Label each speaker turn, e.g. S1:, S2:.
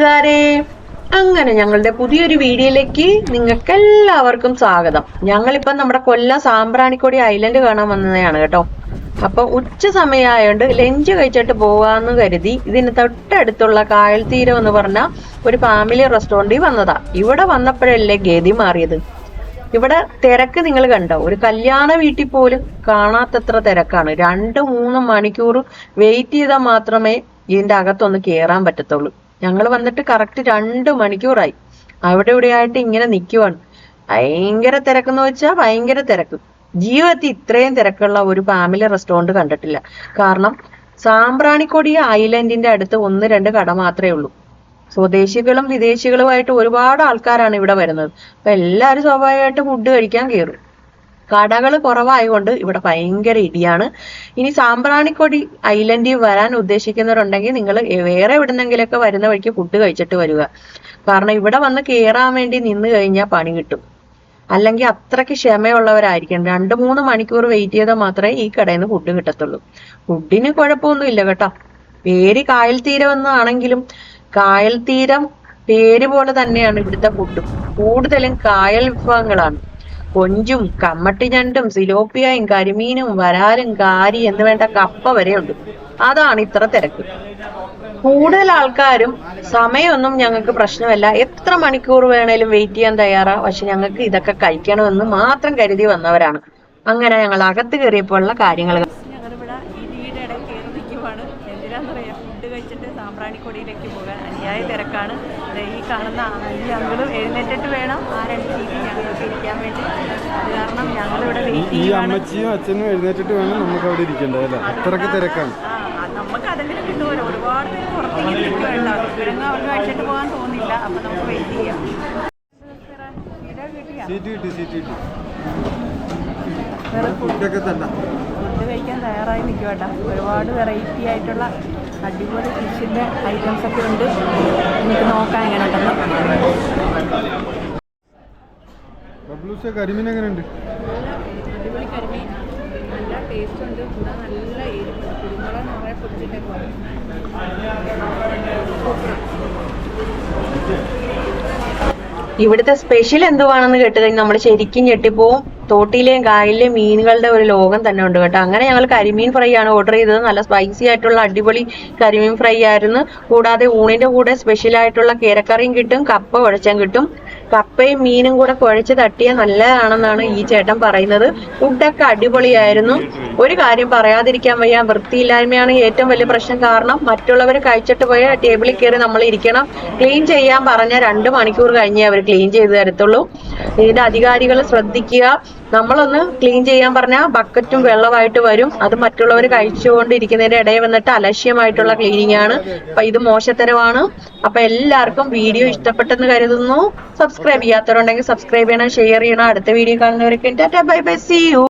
S1: കൂട്ടുകാരെ അങ്ങനെ ഞങ്ങളുടെ പുതിയൊരു വീഡിയോയിലേക്ക് നിങ്ങൾക്ക് എല്ലാവർക്കും സ്വാഗതം. ഞങ്ങളിപ്പം നമ്മുടെ കൊല്ലം സാമ്പ്രാണിക്കൊടി ഐലൻഡ് കാണാൻ വന്നതാണ് കേട്ടോ. അപ്പൊ ഉച്ച സമയമായോണ്ട് ലഞ്ച് കഴിച്ചിട്ട് പോവാന്ന് കരുതി ഇതിന് തൊട്ടടുത്തുള്ള കായൽ തീരം എന്ന് പറഞ്ഞ ഒരു ഫാമിലി റെസ്റ്റോറന്റിൽ വന്നതാ. ഇവിടെ വന്നപ്പോഴല്ലേ ഗതി മാറിയത്. ഇവിടെ തിരക്ക് നിങ്ങൾ കണ്ടോ? ഒരു കല്യാണ വീട്ടിൽ പോലും കാണാത്തത്ര തിരക്കാണ്. രണ്ട് മൂന്ന് മണിക്കൂർ വെയിറ്റ് ചെയ്താൽ മാത്രമേ ഇതിന്റെ അകത്തൊന്ന് കയറാൻ പറ്റത്തുള്ളൂ. ഞങ്ങൾ വന്നിട്ട് കറക്റ്റ് രണ്ട് മണിക്കൂറായി. അവിടെ ഇവിടെ ആയിട്ട് ഇങ്ങനെ നിൽക്കുവാണ് ഭയങ്കര തിരക്കെന്ന് വെച്ചാൽ ഭയങ്കര തിരക്ക്. ജീവിതത്തിൽ ഇത്രയും തിരക്കുള്ള ഒരു ഫാമിലി റെസ്റ്റോറന്റ് കണ്ടിട്ടില്ല. കാരണം സാമ്പ്രാണിക്കൊടി ഐലൻഡിന്റെ അടുത്ത് ഒന്ന് രണ്ട് കട മാത്രമേ ഉള്ളൂ. സ്വദേശികളും വിദേശികളുമായിട്ട് ഒരുപാട് ആൾക്കാരാണ് ഇവിടെ വരുന്നത്. അപ്പൊ എല്ലാവരും സ്വാഭാവികമായിട്ട് ഫുഡ് കഴിക്കാൻ കയറും കടകൾ കുറവായതുകൊണ്ട് ഇവിടെ ഭയങ്കര ഇടിയാണ്. ഇനി സാമ്പ്രാണിക്കൊടി ഐലൻഡിൽ വരാൻ ഉദ്ദേശിക്കുന്നവരുണ്ടെങ്കിൽ നിങ്ങൾ വേറെ എവിടുന്നെങ്കിലൊക്കെ വരുന്ന വഴിക്ക് ഫുഡ് കഴിച്ചിട്ട് വരിക. കാരണം ഇവിടെ വന്ന് കയറാൻ വേണ്ടി നിന്ന് കഴിഞ്ഞാൽ പണി കിട്ടും. അല്ലെങ്കിൽ അത്രയ്ക്ക് ക്ഷമയുള്ളവരായിരിക്കണം. രണ്ട് മൂന്ന് മണിക്കൂർ വെയിറ്റ് ചെയ്താൽ മാത്രമേ ഈ കടയിൽ നിന്ന് ഫുഡ് കിട്ടത്തുള്ളൂ. ഫുഡിന് കുഴപ്പമൊന്നുമില്ല കേട്ടോ. പേര് കായൽ തീരം എന്നാണെങ്കിലും കായൽ തീരം പേര് പോലെ തന്നെയാണ് ഇവിടുത്തെ ഫുഡും. കൂടുതലും കായൽ വിഭവങ്ങളാണ്. കൊഞ്ചും കമ്മട്ടിഞ്ഞണ്ടും സിലോപ്പിയയും കരിമീനും വരാലും കാരി എന്ന് വേണ്ട കപ്പ വരെയുണ്ട് അതാണ് ഇത്ര തിരക്ക്. കൂടുതൽ ആൾക്കാരും സമയമൊന്നും ഞങ്ങൾക്ക് പ്രശ്നമല്ല. എത്ര മണിക്കൂർ വേണേലും വെയിറ്റ് ചെയ്യാൻ തയ്യാറാ? പക്ഷെ ഞങ്ങൾക്ക് ഇതൊക്കെ കഴിക്കണമെന്ന് മാത്രം കരുതി വന്നവരാണ്. അങ്ങനെ ഞങ്ങൾ അകത്ത് കയറിയപ്പോഴുള്ള കാര്യങ്ങൾ.
S2: സാമ്പ്രാണിക്കൊടിയിലേക്ക് പോകാൻ. അനുയായ തിരക്കാണ്. ഈ കാണുന്ന അഞ്ചു അങ്കിളും എഴുന്നേറ്റിട്ട് വേണം ആ സീറ്റ് ഞങ്ങൾക്ക് ഇരിക്കാൻ വേണ്ടി അത് കാരണം ഞങ്ങളിവിടെ വെയിറ്റ്
S3: ഈ അമ്മച്ചിയും അച്ഛനും എഴുന്നേറ്റിട്ട് വേണം നമുക്ക് അവിടെ ഇരിക്കേണ്ടത് അല്ലേ? അത്രയ്ക്ക് തിരക്കാണ്.
S2: നമുക്ക് അതെങ്കിലും കിട്ടുമല്ലോ. ഒരുപാട് പേര് പുറത്തേക്ക് നിൽക്കുന്നുണ്ട് അവർക്ക് കഴിച്ചിട്ട് പോകാൻ തോന്നില്ല. അപ്പൊ നമുക്ക് വെയിറ്റ് ചെയ്യാം. ഇവിടെ കിട്ടിയാ
S3: സീറ്റ് കിട്ടി സീറ്റ് കിട്ടി.
S2: വേറെ
S3: ഫുഡൊക്കെ തന്നെ.
S2: ഫുഡ് കഴിക്കാൻ തയ്യാറായി നിൽക്കുവാട്ടാ. ഒരുപാട് വെറൈറ്റി ആയിട്ടുള്ള അടിപൊളി ഫിഷിന്റെ ഐറ്റംസ് ഒക്കെ ഉണ്ട്. എനിക്ക് നോക്കാൻ എങ്ങനെ ഉണ്ടെന്ന്
S3: കരിമീൻ എങ്ങനെയുണ്ട്?
S2: ടേസ്റ്റ് ഉണ്ട്. കൂടെ നല്ല എരിവുണ്ട്. കുരുമുളക് നിറയെ പൊടിച്ചിട്ടൊക്കെ
S1: ഇവിടുത്തെ സ്പെഷ്യൽ എന്തുവാണെന്ന് കേട്ട് കഴിഞ്ഞാൽ നമ്മൾ ശരിക്കും ഞെട്ടിപ്പോവും. തോട്ടിലെയും കായലിലെയും മീനുകളുടെ ഒരു ലോകം തന്നെ ഉണ്ട് കേട്ടോ. അങ്ങനെ ഞങ്ങൾ കരിമീൻ ഫ്രൈ ആണ് ഓർഡർ ചെയ്തത്. നല്ല സ്പൈസി ആയിട്ടുള്ള അടിപൊളി കരിമീൻ ഫ്രൈ ആയിരുന്നു. കൂടാതെ ഊണിന്റെ കൂടെ സ്പെഷ്യൽ ആയിട്ടുള്ള കീരക്കറിയും കിട്ടും കപ്പ കുഴച്ചും കിട്ടും. കപ്പയും മീനും കൂടെ കുഴച്ച് തട്ടിയാൽ നല്ലതാണെന്നാണ് ഈ ചേട്ടൻ പറയുന്നത്. ഫുഡൊക്കെ അടിപൊളിയായിരുന്നു. ഒരു കാര്യം പറയാതിരിക്കാൻ വയ്യ. വൃത്തിയില്ലായ്മയാണ് ഏറ്റവും വലിയ പ്രശ്നം കാരണം മറ്റുള്ളവർ കഴിച്ചിട്ട് പോയ ടേബിളിൽ കയറി നമ്മൾ ഇരിക്കണം. ക്ലീൻ ചെയ്യാൻ പറഞ്ഞ രണ്ട് മണിക്കൂർ കഴിഞ്ഞേ അവർ ക്ലീൻ ചെയ്ത് തരത്തുള്ളൂ. ഇതിന്റെ അധികാരികൾ ശ്രദ്ധിക്കുക. നമ്മളൊന്ന് ക്ലീൻ ചെയ്യാൻ പറഞ്ഞാൽ ബക്കറ്റും വെള്ളമായിട്ട് വരും. അത് മറ്റുള്ളവർ കഴിച്ചുകൊണ്ടിരിക്കുന്നതിന്റെ ഇടയിൽ വന്നിട്ട് അലക്ഷ്യമായിട്ടുള്ള ക്ലീനിങ് ആണ്. അപ്പൊ ഇത് മോശത്തരമാണ്. അപ്പൊ എല്ലാവർക്കും വീഡിയോ ഇഷ്ടപ്പെട്ടെന്ന് കരുതുന്നു. സബ്സ്ക്രൈബ് ചെയ്യാത്തവരുണ്ടെങ്കിൽ സബ്സ്ക്രൈബ് ചെയ്യണം ഷെയർ ചെയ്യണം. അടുത്ത വീഡിയോ കാണുന്നവരൊക്കെ ബൈ ബൈ സി യു